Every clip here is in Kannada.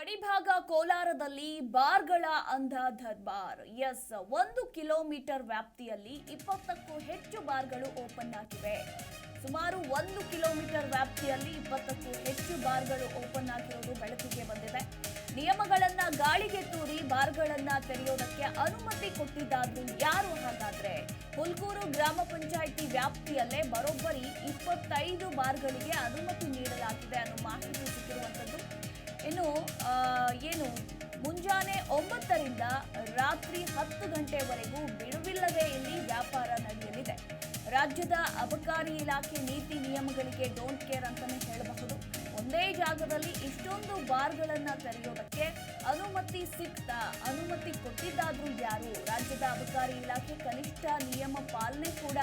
ಗಡಿಭಾಗ ಕೋಲಾರದಲ್ಲಿ ಬಾರ್ಗಳ ಅಂಧ ದರ್ಬಾರ್. ಎಸ್, ಒಂದು ಕಿಲೋಮೀಟರ್ ವ್ಯಾಪ್ತಿಯಲ್ಲಿ ಇಪ್ಪತ್ತಕ್ಕೂ ಹೆಚ್ಚು ಬಾರ್ಗಳು ಓಪನ್ ಆಗಿವೆ. ಸುಮಾರು ಒಂದು ಕಿಲೋಮೀಟರ್ ವ್ಯಾಪ್ತಿಯಲ್ಲಿ ಇಪ್ಪತ್ತಕ್ಕೂ ಹೆಚ್ಚು ಬಾರ್ಗಳು ಓಪನ್ ಆಗಿರೋದು ಬೆಳಕಿಗೆ ಬಂದಿದೆ. ನಿಯಮಗಳನ್ನ ಗಾಳಿಗೆ ತೂರಿ ಬಾರ್ಗಳನ್ನ ತೆರೆಯೋದಕ್ಕೆ ಅನುಮತಿ ಕೊಟ್ಟಿದ್ದಾದ್ರೂ ಯಾರು ಹಾಗಾದ್ರೆ? ಹುಲ್ಕೂರು ಗ್ರಾಮ ಪಂಚಾಯಿತಿ ವ್ಯಾಪ್ತಿಯಲ್ಲೇ ಬರೋಬ್ಬರಿ ಇಪ್ಪತ್ತೈದು ಬಾರ್ಗಳಿಗೆ ಅನುಮತಿ ಏನು, ಮುಂಜಾನೆ ಒಂಬತ್ತರಿಂದ ರಾತ್ರಿ ಹತ್ತು ಗಂಟೆವರೆಗೂ ಬಿಡುವಿಲ್ಲದೆ ಇಲ್ಲಿ ವ್ಯಾಪಾರ ನಡೆಯಲಿದೆ. ರಾಜ್ಯದ ಅಬಕಾರಿ ಇಲಾಖೆ ನೀತಿ ನಿಯಮಗಳಿಗೆ ಡೋಂಟ್ ಕೇರ್ ಅಂತಲೇ ಹೇಳಬಹುದು. ಒಂದೇ ಜಾಗದಲ್ಲಿ ಇಷ್ಟೊಂದು ಬಾರ್ಗಳನ್ನು ತೆರೆಯೋದಕ್ಕೆ ಅನುಮತಿ ಸಿಕ್ತ, ಅನುಮತಿ ಕೊಟ್ಟಿದ್ದಾದ್ರೂ ಯಾರು? ರಾಜ್ಯದ ಅಬಕಾರಿ ಇಲಾಖೆ ಕನಿಷ್ಠ ನಿಯಮ ಪಾಲನೆ ಕೂಡ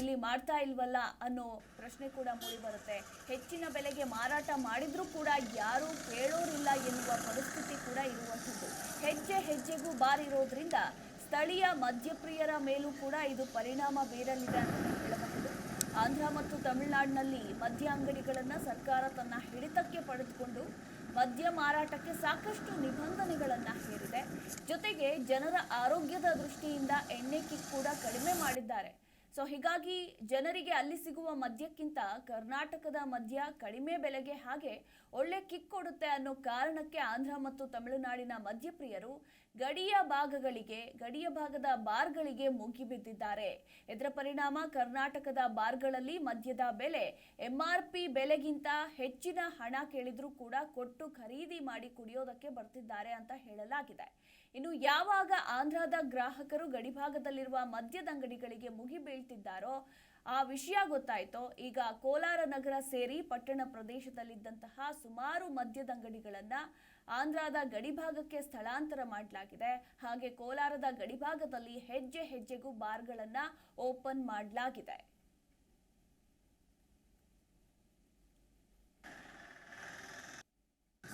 ಇಲ್ಲಿ ಮಾಡ್ತಾ ಇಲ್ವಲ್ಲ ಅನ್ನೋ ಪ್ರಶ್ನೆ ಕೂಡ ಮೂಡಿ ಬರುತ್ತೆ. ಹೆಚ್ಚಿನ ಬೆಲೆಗೆ ಮಾರಾಟ ಮಾಡಿದ್ರೂ ಕೂಡ ಯಾರೂ ಕೇಳೋರಿಲ್ಲ ಎನ್ನುವ ಪರಿಸ್ಥಿತಿ ಕೂಡ ಇರುವಂಥದ್ದು. ಹೆಜ್ಜೆ ಹೆಜ್ಜೆಗೂ ಬಾರಿರೋದ್ರಿಂದ ಸ್ಥಳೀಯ ಮದ್ಯಪ್ರಿಯರ ಮೇಲೂ ಕೂಡ ಇದು ಪರಿಣಾಮ ಬೀರಲಿದೆ ಅಂತ ಹೇಳಬಹುದು. ಆಂಧ್ರ ಮತ್ತು ತಮಿಳುನಾಡಿನಲ್ಲಿ ಮದ್ಯ ಅಂಗಡಿಗಳನ್ನು ಸರ್ಕಾರ ತನ್ನ ಹಿಡಿತಕ್ಕೆ ಮದ್ಯ ಮಾರಾಟಕ್ಕೆ ಸಾಕಷ್ಟು ನಿಬಂಧನೆಗಳನ್ನು ಹೇರಿದೆ. ಜೊತೆಗೆ ಜನರ ಆರೋಗ್ಯದ ದೃಷ್ಟಿಯಿಂದ ಎಣ್ಣೆ ಕಿಕ್ ಕೂಡ ಕಡಿಮೆ ಮಾಡಿದ್ದಾರೆ. ಸೊ ಹೀಗಾಗಿ ಜನರಿಗೆ ಅಲ್ಲಿ ಸಿಗುವ ಮದ್ಯಕ್ಕಿಂತ ಕರ್ನಾಟಕದ ಮದ್ಯ ಕಡಿಮೆ ಬೆಲೆಗೆ ಹಾಗೆ ಒಳ್ಳೆ ಕಿಕ್ ಕೊಡುತ್ತೆ ಅನ್ನೋ ಕಾರಣಕ್ಕೆ ಆಂಧ್ರ ಮತ್ತು ತಮಿಳುನಾಡಿನ ಮದ್ಯಪ್ರಿಯರು ಗಡಿಯ ಭಾಗಗಳಿಗೆ, ಗಡಿಯ ಭಾಗದ ಬಾರ್ಗಳಿಗೆ ಮುಗಿಬಿದ್ದಿದ್ದಾರೆ ಇದರ ಪರಿಣಾಮ ಕರ್ನಾಟಕದ ಬಾರ್ಗಳಲ್ಲಿ ಮದ್ಯದ ಬೆಲೆ ಎಂಆರ್ಪಿ ಬೆಲೆಗಿಂತ ಹೆಚ್ಚಿನ ಹಣ ಕೇಳಿದ್ರೂ ಕೂಡ ಕೊಟ್ಟು ಖರೀದಿ ಮಾಡಿ ಕುಡಿಯೋದಕ್ಕೆ ಬರ್ತಿದ್ದಾರೆ ಅಂತ ಹೇಳಲಾಗಿದೆ. ಇನ್ನು ಯಾವಾಗ ಆಂಧ್ರದ ಗ್ರಾಹಕರು ಗಡಿಭಾಗದಲ್ಲಿರುವ ಮದ್ಯದ ಅಂಗಡಿಗಳಿಗೆ ಮುಗಿ ಬೀಳ್ತಿದ್ದಾರೋ ಆ ವಿಷಯ ಗೊತ್ತಾಯ್ತೋ. ಈಗ ಕೋಲಾರ ನಗರ ಸೇರಿ ಪಟ್ಟಣ ಪ್ರದೇಶದಲ್ಲಿದ್ದಂತಹ ಸುಮಾರು ಮದ್ಯದ ಅಂಗಡಿಗಳನ್ನ ಆಂಧ್ರದ ಗಡಿಭಾಗಕ್ಕೆ ಸ್ಥಳಾಂತರ ಮಾಡಲಾಗಿದೆ. ಹಾಗೆ ಕೋಲಾರದ ಗಡಿಭಾಗದಲ್ಲಿ ಹೆಜ್ಜೆ ಹೆಜ್ಜೆಗೂ ಬಾರ್ಗಳನ್ನ ಓಪನ್ ಮಾಡಲಾಗಿದೆ.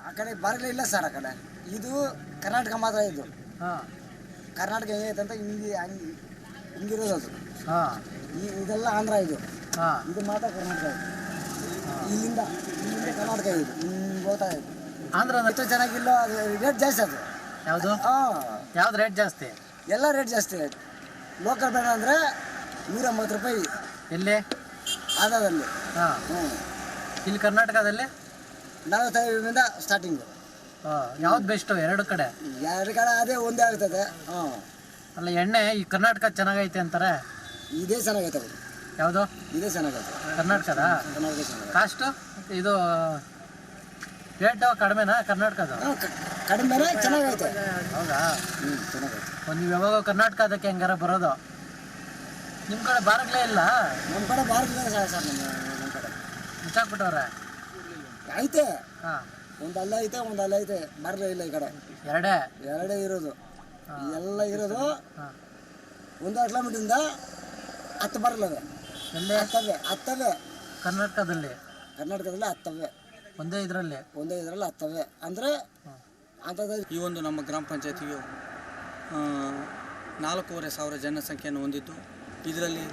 ಆ ಕಡೆ ಬಾರ್ಗಳೇ ಇಲ್ಲ ಸರ್ ಆ ಕಡೆ. ಇದು ಕರ್ನಾಟಕ ಮಾತ್ರ ಇದು. ಹಾಂ. ಕರ್ನಾಟಕ ಹೆಂಗೈತೆ ಅಂತ ಹಿಂಗೆ ಹಂಗೆ ಹಿಂಗಿರೋದು ಅದು. ಹಾಂ. ಈ ಇದೆಲ್ಲ ಆಂಧ್ರ ಇದು. ಹಾಂ. ಇದು ಮಾತ್ರ ಕರ್ನಾಟಕ ಇದು. ಇಲ್ಲಿಂದ ಇಲ್ಲಿಂದ ಕರ್ನಾಟಕ ಇದು. ಹಿಂಗೆ ಹೋಗ್ತಾ ಇದೆ. ಆಂಧ್ರ ಎಷ್ಟು ಚೆನ್ನಾಗಿಲ್ಲ ಅದು ರೇಟ್ ಜಾಸ್ತಿ ಅದು. ಯಾವುದು? ಹಾಂ. ಯಾವ್ದು ರೇಟ್ ಜಾಸ್ತಿ? ಎಲ್ಲ ರೇಟ್ ಜಾಸ್ತಿ ರೇಟ್ ಲೋಕಲ್ ಬೇಡ ಅಂದರೆ ನೂರ ರೂಪಾಯಿ. ಎಲ್ಲಿ? ಆಂಧ್ರದಲ್ಲಿ. ಹಾಂ. ಹ್ಞೂ ಇಲ್ಲಿ ಕರ್ನಾಟಕದಲ್ಲಿ? ನಲವತ್ತೈದರಿಂದ ಸ್ಟಾರ್ಟಿಂಗು ಯಾವ್ದು ಬೆಸ್ಟ್ ಎರಡು ಕಡೆ? ಎರಡು ಕಡೆ ಅದೇ ಒಂದೇ ಆಗ್ತದೆ. ಹಾಂ ಅಲ್ಲ ಎಣ್ಣೆ ಈ ಕರ್ನಾಟಕ ಚೆನ್ನಾಗೈತೆ ಅಂತಾರೆ? ಇದೇ ಚೆನ್ನಾಗೈತೆ ಅದು. ಯಾವುದು? ಇದೇ ಚೆನ್ನಾಗೈತೆ. ಕರ್ನಾಟಕದ? ಕರ್ನಾಟಕ ಚೆನ್ನಾಗೈತೆ. ಕಾಸ್ಟು ಇದು ರೇಟು ಕಡಿಮೆನಾ ಕರ್ನಾಟಕದ ಕಡಿಮೆನೇ ಚೆನ್ನಾಗೈತೆ. ಹೌದಾ? ಹ್ಞೂ ಚೆನ್ನಾಗೈತೆ. ಒಂದು ನೀವು ಯಾವಾಗ ಕರ್ನಾಟಕದಕ್ಕೆ ಹೆಂಗಾರ ಬರೋದು? ನಿಮ್ಮ ಕಡೆ ಬಾರಗ್ಲೇ ಇಲ್ಲ? ನಮ್ಮ ಕಡೆ ಬಾರಗ್ಲೇ ಸರ್ ನಮ್ಮ ಕಡೆ. ಮುಚ್ಚಾಕ್ಬಿಟ್ಟವ್ರೆ. ಐತೆ ಒಂದ್ ಅಲ್ಲ ಐತೆ ಒಂದು ಅಲ್ಲ ಐತೆ. ಬರಲೇ ಇಲ್ಲ ಈ ಕಡೆ. ಎರಡೇ? ಎರಡೇ ಇರೋದು. ಎಲ್ಲ ಇರೋದು ಒಂದು ಕಿಲೋಮೀಟ್ರಿಂದ ಹತ್ತು ಬರಲ್ಲವೆ ಎಲ್ಲಿ ಹತ್ತವೆ ಹತ್ತವೆ. ಕರ್ನಾಟಕದಲ್ಲಿ? ಕರ್ನಾಟಕದಲ್ಲಿ ಹತ್ತವೆ. ಒಂದೇ ಇದರಲ್ಲಿ? ಒಂದೇ ಇದರಲ್ಲಿ ಹತ್ತವೆ. ಅಂದರೆ ಅಂಥದ್ದು ಈ ಒಂದು ನಮ್ಮ ಗ್ರಾಮ ಪಂಚಾಯತಿಯು ಆ, ನಾಲ್ಕೂವರೆ ಸಾವಿರ ಜನಸಂಖ್ಯೆಯನ್ನು ಹೊಂದಿದ್ದು. ಇದರಲ್ಲಿ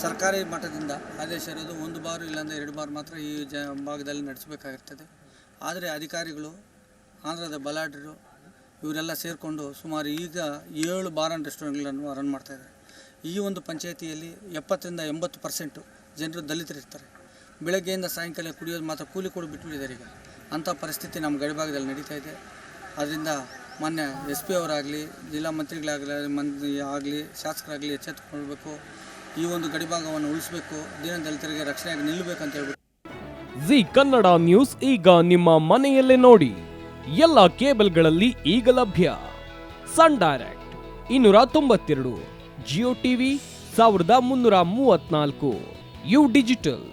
ಸರ್ಕಾರಿ ಮಟ್ಟದಿಂದ ಆದೇಶ ಇರೋದು ಒಂದು ಬಾರು ಇಲ್ಲಾಂದರೆ ಎರಡು ಬಾರು ಮಾತ್ರ ಈ ಜ ಭಾಗದಲ್ಲಿ ನಡೆಸಬೇಕಾಗಿರ್ತದೆ. ಆದರೆ ಅಧಿಕಾರಿಗಳು, ಆಂಧ್ರದ ಬಲಾಢ್ಯರು ಇವರೆಲ್ಲ ಸೇರಿಕೊಂಡು ಸುಮಾರು ಈಗ ಏಳು ಬಾರ್ ಆ್ಯಂಡ್ ರೆಸ್ಟೋರೆಂಟ್ಗಳನ್ನು ರನ್ ಮಾಡ್ತಾಯಿದ್ದಾರೆ ಈ ಒಂದು ಪಂಚಾಯತಿಯಲ್ಲಿ ಎಪ್ಪತ್ತರಿಂದ ಎಂಬತ್ತು ಪರ್ಸೆಂಟು ಜನರು ದಲಿತರಿರ್ತಾರೆ. ಬೆಳಗ್ಗೆಯಿಂದ ಸಾಯಂಕಾಲ ಕುಡಿಯೋದು ಮಾತ್ರ ಕೂಲಿ ಕೊಡು ಬಿಟ್ಬಿಟ್ಟಿದ್ದಾರೆ ಈಗ. ಅಂಥ ಪರಿಸ್ಥಿತಿ ನಮ್ಮ ಗಡಿಭಾಗದಲ್ಲಿ ನಡೀತಾ ಇದೆ. ಅದರಿಂದ ಮೊನ್ನೆ ಎಸ್ ಪಿ ಅವರಾಗಲಿ, ಜಿಲ್ಲಾ ಮಂತ್ರಿಗಳಾಗಲಿ, ಮಂತ್ರಿ ಆಗಲಿ, ಶಾಸಕರಾಗಲಿ ಎಚ್ಚೆತ್ತುಕೊಳ್ಬೇಕು. ಈ ಒಂದು ಗಡಿಭಾಗವನ್ನು ಉಳಿಸಬೇಕು ದೀನದಲಿತರಿಗೆ ರಕ್ಷಣೆಯಾಗಿ ಅಂತ ಹೇಳ್ಬಿಟ್ಟು. ಜಿ ಕನ್ನಡ ನ್ಯೂಸ್ ಈಗ ನಿಮ್ಮ ಮನೆಯಲ್ಲೇ ನೋಡಿ. ಎಲ್ಲ ಕೇಬಲ್ಗಳಲ್ಲಿ ಈಗ ಲಭ್ಯ. ಸನ್ ಡೈರೆಕ್ಟ್ ಇನ್ನೂರ ತೊಂಬತ್ತೆರಡು, ಜಿಯೋ ಟಿವಿ ಸಾವಿರದ ಮುನ್ನೂರ ಮೂವತ್ನಾಲ್ಕು, ಯು ಡಿಜಿಟಲ್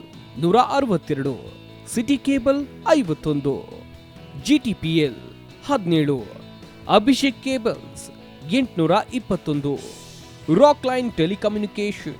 ನೂರ ಅರವತ್ತೆರಡು, ಸಿಟಿ ಕೇಬಲ್ ಐವತ್ತೊಂದು ಜಿ ಟಿ ಪಿ ಎಲ್ ಹದಿನೇಳು, ಅಭಿಷೇಕ್ ಕೇಬಲ್ಸ್ ಎಂಟುನೂರ ಇಪ್ಪತ್ತೊಂದು, ರಾಕ್ ಲೈನ್ ಟೆಲಿಕಮ್ಯುನಿಕೇಶನ್